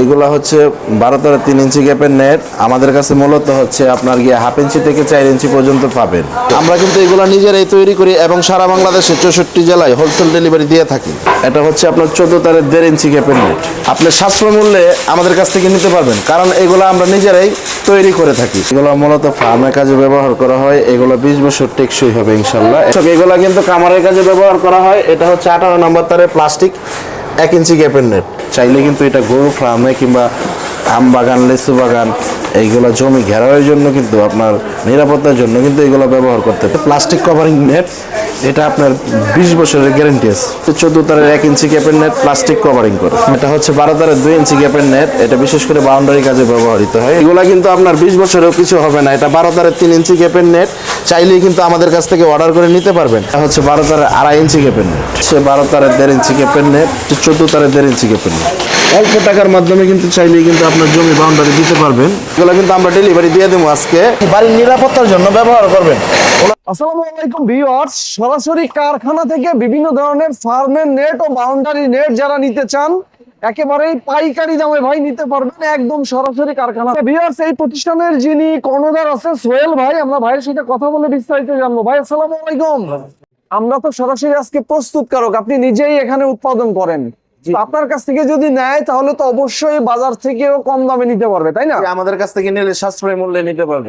এইগুলা হচ্ছে বারো তেরো তিন ইঞ্চি গ্যাপের নেট আমাদের কাছে মূলত হচ্ছে আপনার গিয়ে হাফ ইঞ্চি থেকে চার ইঞ্চি পর্যন্ত পাবেন। আমরা কিন্তু এগুলো নিজেরাই তৈরি করি এবং সারা বাংলাদেশে চৌষট্টি জেলায় হোলসেল ডেলিভারি দিয়ে থাকি। এটা হচ্ছে আপনার চোদ্দ তারের দেড় ইঞ্চি গ্যাপের নেট আপনি সাশ্রয় মূল্যে আমাদের কাছ থেকে নিতে পারবেন, কারণ এগুলো আমরা নিজেরাই তৈরি করে থাকি। এগুলো মূলত ফার্মের কাজে ব্যবহার করা হয়, এগুলো বিশ বছর টেকসই হবে ইনশাল্লাহ এগুলো কিন্তু কামারের কাজে ব্যবহার করা হয়, এটা হচ্ছে আঠারো নম্বর তারের প্লাস্টিক এক ইঞ্চি গ্যাপের নেট চাইলে কিন্তু এটা গরু ফার্মে কিংবা আম বাগান লেসু বাগান, এইগুলো জমি ঘেরাওয়ের জন্য কিন্তু, আপনার নিরাপত্তার জন্য কিন্তু এগুলো ব্যবহার করতে প্লাস্টিক কভারিং নেট এটা আপনার বিশ বছরের গ্যারেন্টি আছে। চোদ্দ তারের এক ইঞ্চি গ্যাপের নেট প্লাস্টিক কভারিং করে। এটা হচ্ছে বারো তারের দুই ইঞ্চি গ্যাপের নেট এটা বিশেষ করে বাউন্ডারি কাজে ব্যবহৃত হয়। এগুলা কিন্তু আপনার বিশ বছরেও কিছু হবে না। এটা বারো তারের তিন ইঞ্চি গ্যাপের নেট চাইলেই কিন্তু আমাদের কাছ থেকে অর্ডার করে নিতে পারবেন। এটা হচ্ছে বারো তারের আড়াই ইঞ্চি গ্যাপের নেট সে বারো তারের দেড় ইঞ্চি গ্যাপের নেট চোদ্দ তারের দেড় ইঞ্চি গ্যাপের নেট অল্প টাকার মাধ্যমে কিন্তু চাইলেই কিন্তু আপনার জমি বাউন্ডারি দিতে পারবেন। এগুলো কিন্তু আমরা ডেলিভারি দিয়ে দেবো আজকে। বাড়ির নিরাপত্তার জন্য ব্যবহার করবেন। আসসালামু আলাইকুম ভিউয়ার্স সরাসরি কারখানা থেকে বিভিন্ন ধরনের ফার্মের নেট ও বাউন্ডারি নেট যারা নিতে চান, একেবারেই পাইকারি দামে ভাই নিতে পারবেন একদম সরাসরি কারখানা। ভিউয়ার্স এই প্রতিষ্ঠানের যিনি কর্ণধার আছে, সোহেল ভাই, আমরা ভাইয়ের সাথে কথা বলে বিস্তারিত জানব। ভাই, আসসালামু আলাইকুম। আমরা তো সরাসরি আজকে প্রস্তুত প্রস্তুতকারক, আপনি নিজেই এখানে উৎপাদন করেন। আপনার কাছ থেকে যদি নেয় তাহলে তো অবশ্যই বাজার থেকেও কম দামে নিতে পারবে তাই না? আমাদের কাছ থেকে নিলে সাশ্রয় মূল্যে নিতে পারবে।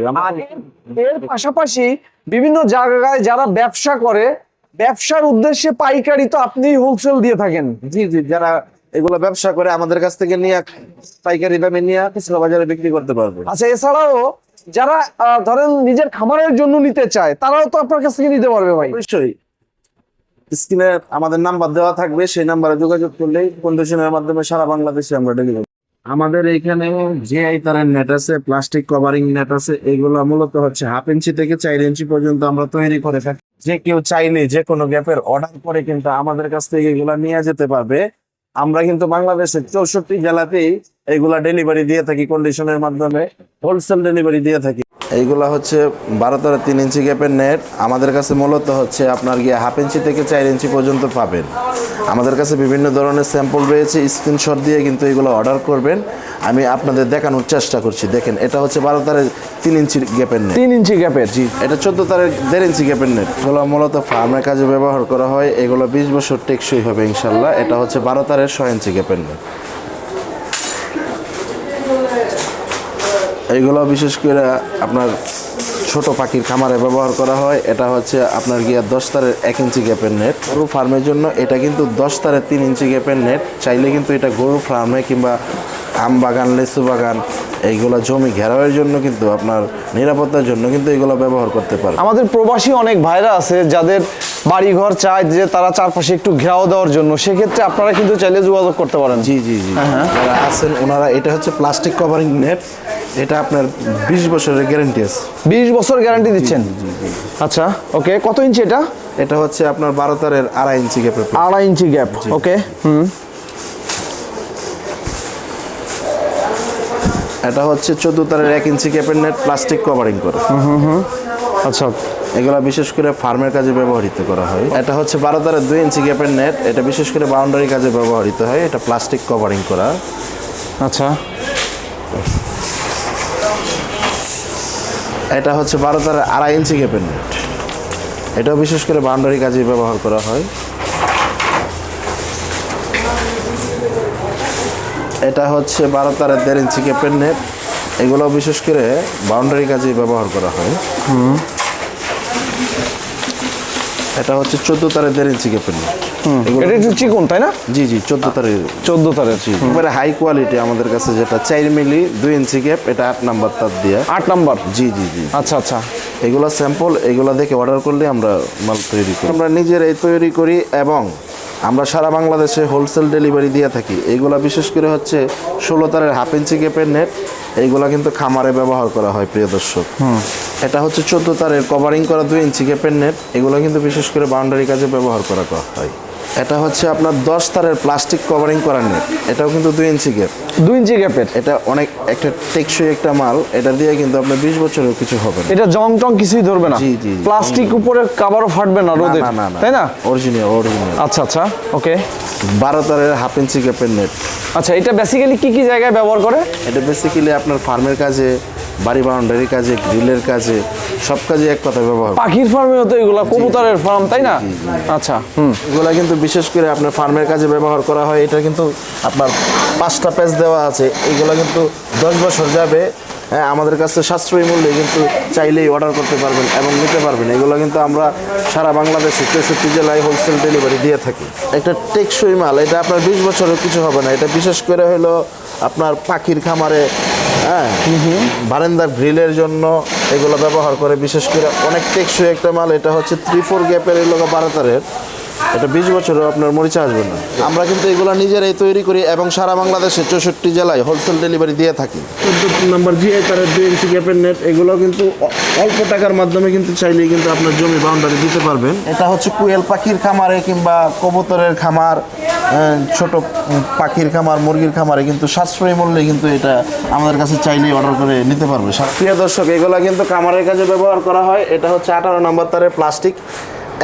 এর পাশাপাশি বিভিন্ন জায়গায় যারা ব্যবসা করে ব্যবসার উদ্দেশ্যে পাইকারি তো আপনি হোলসেল দিয়ে থাকেন। জি জি যারা এগুলো ব্যবসা করে আমাদের কাছ থেকে নিয়ে পাইকারি দামে নিয়ে খুচরা বাজারে বিক্রি করতে পারবে। আচ্ছা এছাড়াও যারা ধরেন নিজের খামারের জন্য নিতে চায় তারাও তো আপনার কাছ থেকে নিতে পারবে ভাই। অবশ্যই। স্ক্রিনে আমাদের নাম্বার দেওয়া থাকবে, সেই নাম্বারে যোগাযোগ করলেই কন্ডিশনের মাধ্যমে সারা বাংলাদেশে আমরা ডেলিভারি আমাদের এখানে যে তারের নেট আছে প্লাস্টিক কভারিং নেট আছে, এগুলো মূলত হচ্ছে হাফ ইঞ্চি থেকে চার ইঞ্চি পর্যন্ত আমরা তৈরি করে থাকি। যে কেউ চাইলে যে কোনো গ্যাপের অর্ডার করে কিন্তু আমাদের কাছ থেকে এগুলা নিয়ে যেতে পারবে। আমরা কিন্তু বাংলাদেশের চৌষট্টি জেলাতেই এগুলা ডেলিভারি দিয়ে থাকি কন্ডিশনের মাধ্যমে হোলসেল ডেলিভারি দিয়ে থাকি। এইগুলা হচ্ছে বারো তেরো তিন ইঞ্চি গ্যাপের নেট। আমাদের কাছে মূলত হচ্ছে আপনার গিয়ে হাফ ইঞ্চি থেকে চার ইঞ্চি পর্যন্ত পাবেন। আমাদের কাছে বিভিন্ন ধরনের স্যাম্পল রয়েছে স্ক্রিনশট দিয়ে কিন্তু এগুলো অর্ডার করবেন। আমি আপনাদের দেখানোর চেষ্টা করছি। দেখেন এটা হচ্ছে বারো তারের তিন ইঞ্চি গ্যাপের নেট। তিন ইঞ্চি গ্যাপের? জি এটা চোদ্দ তারের দেড় ইঞ্চি গ্যাপের নেট। এগুলো মূলত ফার্মের কাজে ব্যবহার করা হয়। এগুলো বিশ বছর টেকসই হবে ইনশাল্লাহ। এটা হচ্ছে বারো তারের ছয় ইঞ্চি গ্যাপের নেট। এইগুলো বিশেষ করে আপনার ছোট পাখির খামারে ব্যবহার করা হয়। এটা হচ্ছে আপনার গিয়া দশ তারের এক ইঞ্চি গ্যাপের নেট গরু ফার্মের জন্য এটা কিন্তু দশ তারের তিন ইঞ্চি গ্যাপের নেট চাইলে কিন্তু এটা গরু ফার্মে কিংবা আম বাগান লিচু বাগান এইগুলো জমি ঘেরাওয়ের জন্য কিন্তু আপনার নিরাপত্তার জন্য কিন্তু এগুলো ব্যবহার করতে পারে আমাদের প্রবাসী অনেক ভাইরা আছে যাদের বাড়িঘর চায় যে তারা চারপাশে একটু ঘেরাও দেওয়ার জন্য। সেক্ষেত্রে আপনারা কিন্তু চাইলে যোগাযোগ করতে পারেন। জি জি জি। যারা আছেন ওনারা এটা হচ্ছে প্লাস্টিক কভারিং নেট এটা আপনার বিশ বছরের গ্যারেন্টি আছে। বিশ বছর গ্যারান্টি দিচ্ছেন? আচ্ছা ওকে কত ইঞ্চি এটা? এটা হচ্ছে আপনার বারো তারের আড়াই ইঞ্চি গ্যাপের আড়াই ইঞ্চি গ্যাপ ওকে হুম। এটা হচ্ছে চোদ্দ তারের এক ইঞ্চি গ্যাপের নেট প্লাস্টিক কভারিং করে। আচ্ছা। এগুলো বিশেষ করে ফার্মের কাজে ব্যবহৃত করা হয়। এটা হচ্ছে বারো তারের দুই ইঞ্চি গ্যাপের নেট এটা বিশেষ করে বাউন্ডারি কাজে ব্যবহৃত হয়। এটা প্লাস্টিক কভারিং করা। আচ্ছা। এটা হচ্ছে বারো তারের আড়াই ইঞ্চি গ্যাপের নেট এটাও বিশেষ করে বাউন্ডারি কাজে ব্যবহার করা হয়। এটা হচ্ছে বারো তারের দেড় ইঞ্চি গ্যাপের নেট এগুলো বিশেষ করে বাউন্ডারি কাজে ব্যবহার করা হয়। এটা হচ্ছে চোদ্দ তারের দেড় ইঞ্চি গ্যাপের নেট এটা একটু চিকন তাই না? জি জি চোদ্দ তারের। চোদ্দ তারের। এবারে হাই কোয়ালিটি আমাদের কাছে যেটা চার মিলি দুই ইঞ্চি গ্যাপ এটা আট নাম্বার তার দিয়ে। আট নাম্বার? জি জি জি। আচ্ছা আচ্ছা। এগুলো স্যাম্পল এগুলো দেখে অর্ডার করলে আমরা মাল তৈরি করি। আমরা নিজেরাই তৈরি করি এবং আমরা সারা বাংলাদেশে হোলসেল ডেলিভারি দিয়ে থাকি। এইগুলা বিশেষ করে হচ্ছে ষোলো তারের হাফ ইঞ্চি গ্যাপের নেট এইগুলা কিন্তু খামারে ব্যবহার করা হয় প্রিয় দর্শক। এটা হচ্ছে চোদ্দ তারের কভারিং করা দুই ইঞ্চি গ্যাপের নেট এগুলো কিন্তু বিশেষ করে বাউন্ডারি কাজে ব্যবহার করা হয়। এটা হচ্ছে আপনার দশ তারের প্লাস্টিক কভারিং করা নেট এটাও কিন্তু দুই ইঞ্চি গ্যাপ দুই ইঞ্চি গ্যাপের এটা অনেক একটা টেকসই একটা মাল। এটা দিয়ে কিন্তু আপনার বিশ বছরের কিছু হবে না। এটা জং টং কিছুই ধরবে না। জি, জি, জি। প্লাস্টিক উপরে কাবারও ফাটবে না রোদে না না না তাই না? অরিজিনাল অরিজিনাল আচ্ছা আচ্ছা ওকে। বারো তারের হাফ ইঞ্চি গ্যাপের নেট আচ্ছা এটা বেসিক্যালি কি কি জায়গায় ব্যবহার করে? এটা বেসিক্যালি আপনার ফার্মের কাজে বাড়ি বাউন্ডারির কাজে গ্রিলের কাজে সব কাজে এক কথা ব্যবহার পাখির ফার্মে তো এগুলা কবুতরের ফার্ম তাই না? আচ্ছা হুম। এগুলা কিন্তু বিশেষ করে আপনার ফার্মের কাজে ব্যবহার করা হয়। এটা কিন্তু আপনার পাঁচটা প্যাচ দেওয়া আছে। এগুলো কিন্তু দশ বছর যাবে। হ্যাঁ আমাদের কাছে সাশ্রয়ী মূল্যে কিন্তু চাইলেই অর্ডার করতে পারবেন এবং নিতে পারবেন। এগুলো কিন্তু আমরা সারা বাংলাদেশে চৌষট্টি জেলায় হোলসেল ডেলিভারি দিয়ে থাকি। একটা টেকসই মাল এটা আপনার বিশ বছরের কিছু হবে না। এটা বিশেষ করে হলো আপনার পাখির খামারে হ্যাঁ। বারান্দার গ্রিলের জন্য এগুলো ব্যবহার করে বিশেষ করে অনেক টেকসই একটা মাল এটা হচ্ছে থ্রি ফোর গ্যাপের এগুলো বারাতারের। এটা বিশ বছরও আপনার মরিচা আসবে না। আমরা কিন্তু এগুলো নিজেরাই তৈরি করি এবং সারা বাংলাদেশে চৌষট্টি জেলায় হোলসেল ডেলিভারি দিয়ে থাকি। চোদ্দ নম্বর জিআই তারের দুই ইঞ্চি গ্যাপের নেট এগুলো কিন্তু অল্প টাকার মাধ্যমে কিন্তু চাইলেই কিন্তু আপনার জমি বাউন্ডারি দিতে পারবেন। এটা হচ্ছে কুয়েল পাখির খামারে কিংবা কবুতরের খামার ছোট পাখির খামার মুরগির খামারে কিন্তু সাশ্রয়ী মূল্যে কিন্তু এটা আমাদের কাছে চাইলেই অর্ডার করে নিতে পারবে। প্রিয় দর্শক এগুলো কিন্তু খামারের কাজে ব্যবহার করা হয়। এটা হচ্ছে আঠারো নম্বর তারের প্লাস্টিক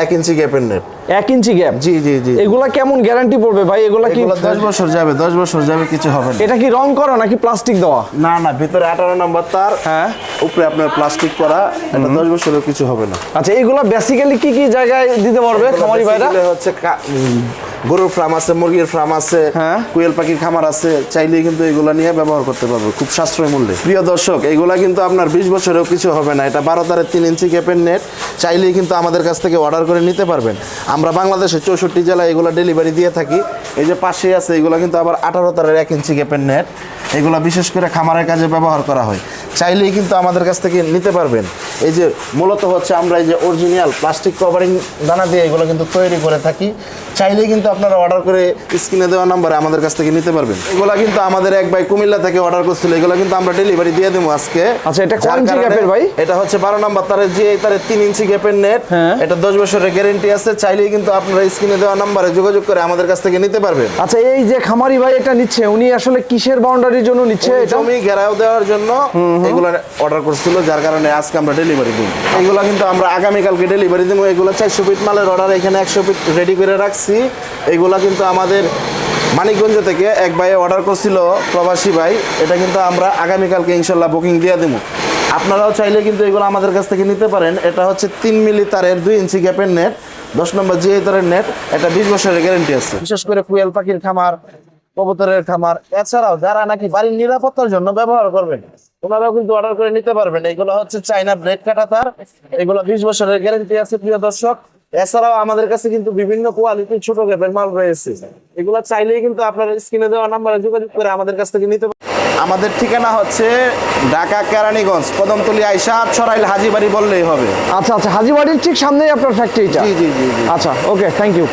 এক ইঞ্চি গ্যাপের নেট এক ইঞ্চি গ্যাপ জি জি জি। এগুলা কেমন গ্যারান্টি পড়বে ভাই? এগুলা কি এগুলো দশ বছর যাবে দশ বছর যাবে কিছু হবে না। এটা কি রং করা নাকি প্লাস্টিক দেওয়া? না না ভিতরে আঠারো নম্বর তার হ্যাঁ। উপরে আপনার প্লাস্টিক করা এটা দশ বছরের কিছু হবে না। আচ্ছা এগুলা বেসিক্যালি কি কি জায়গায় দিতে পারবে খামারি ভাইরা? হচ্ছে গরুর ফার্ম আছে মুরগির ফার্ম আছে হ্যাঁ। কুয়েল পাখির খামার আছে চাইলেই কিন্তু এগুলা নিয়ে ব্যবহার করতে পারবে খুব সাশ্রয় মূল্যে। প্রিয় দর্শক এগুলা কিন্তু আপনার বিশ বছরেও কিছু হবে না। এটা বারো তারের তিন ইঞ্চি গ্যাপের নেট চাইলেই কিন্তু আমাদের কাছ থেকে অর্ডার করে নিতে পারবেন। আমরা বাংলাদেশের চৌষট্টি জেলায় এগুলো ডেলিভারি দিয়ে থাকি। এই যে পাশেই আছে, এগুলো কিন্তু আবার আঠারো তারের এক ইঞ্চি গ্যাপের নেট এগুলো বিশেষ করে খামারের কাজে ব্যবহার করা হয়। চাইলেই কিন্তু আমাদের কাছ থেকে নিতে পারবেন। এই যে মূলত হচ্ছে আমরা এই যে অরিজিনাল প্লাস্টিক কভারিং দানা দিয়ে এগুলো কিন্তু তৈরি করে থাকি। চাইলেই কিন্তু আপনারা অর্ডার করে স্ক্রিনে দেওয়া নাম্বারে আমাদের কাছ থেকে নিতে পারবেন। এগুলো কিন্তু আমাদের এক ভাই কুমিল্লা থেকে অর্ডার করছিল এগুলো কিন্তু আমরা ডেলিভারি দিয়ে দেবো আজকে। আচ্ছা, এটা কোন গ্যাপের ভাই? এটা হচ্ছে বারো নম্বর তারের যে তারের তিন ইঞ্চি গ্যাপের নেট। এটা দশ বছরের গ্যারেন্টি আছে চাইলেই কিন্তু আপনারা স্ক্রিনে দেওয়া নাম্বারে যোগাযোগ করে আমাদের কাছ থেকে নিতে পারবেন। আচ্ছা এই যে খামারি ভাই এটা নিচ্ছে উনি আসলে কিসের বাউন্ডারির জন্য নিচ্ছে এটা? জমি ঘেরাও দেওয়ার জন্য এগুলো অর্ডার করছিল, যার কারণে আজকে আমরা ডেলিভারি দিই। এগুলো কিন্তু আমরা আগামীকালকে ডেলিভারি দিব, এগুলো চারশো ফিট মালের অর্ডার এখানে একশো ফিট রেডি করে রাখছি। এগুলো কিন্তু আমাদের মানিকগঞ্জ থেকে এক ভাই অর্ডার করছিল, প্রবাসী ভাই, এটা কিন্তু আমরা আগামীকালকে ইনশাল্লাহ বুকিং দিয়ে দেবো। আপনারাও চাইলে কিন্তু এগুলো আমাদের কাছ থেকে নিতে পারেন। এটা হচ্ছে তিন মিলি তারের দুই ইঞ্চি গ্যাপের নেট দশ নম্বর জিআই তারের নেট এটা বিশ বছরের গ্যারেন্টি আছে। বিশেষ করে কুয়েল পাখির খামার কবুতরের খামার। এছাড়াও যারা নাকি বাড়ির নিরাপত্তার জন্য ব্যবহার করবেন ওনারাও কিন্তু অর্ডার করে নিতে পারবেন। এগুলো হচ্ছে চাইনা ব্রেড কাটা তার এগুলো বিশ বছরের গ্যারেন্টি আছে প্রিয় দর্শক। এছাড়াও আমাদের কাছে কিন্তু বিভিন্ন কোয়ালিটির ছোট গ্যাপের মাল রয়েছে। এগুলো চাইলেই কিন্তু আপনার স্ক্রিনে দেওয়া নাম্বারে যোগাযোগ করে আমাদের কাছ থেকে নিতে পারেন আমাদের ঠিকানা হচ্ছে ঢাকা কেরানীগঞ্জ কদমতলি আইসা ছড়াইল হাজিবাড়ি বললেই হবে। আচ্ছা আচ্ছা হাজিবাড়ির ঠিক সামনেই আপনার ফ্যাক্টরিটা জি জি জি জি। আচ্ছা ওকে থ্যাংক ইউ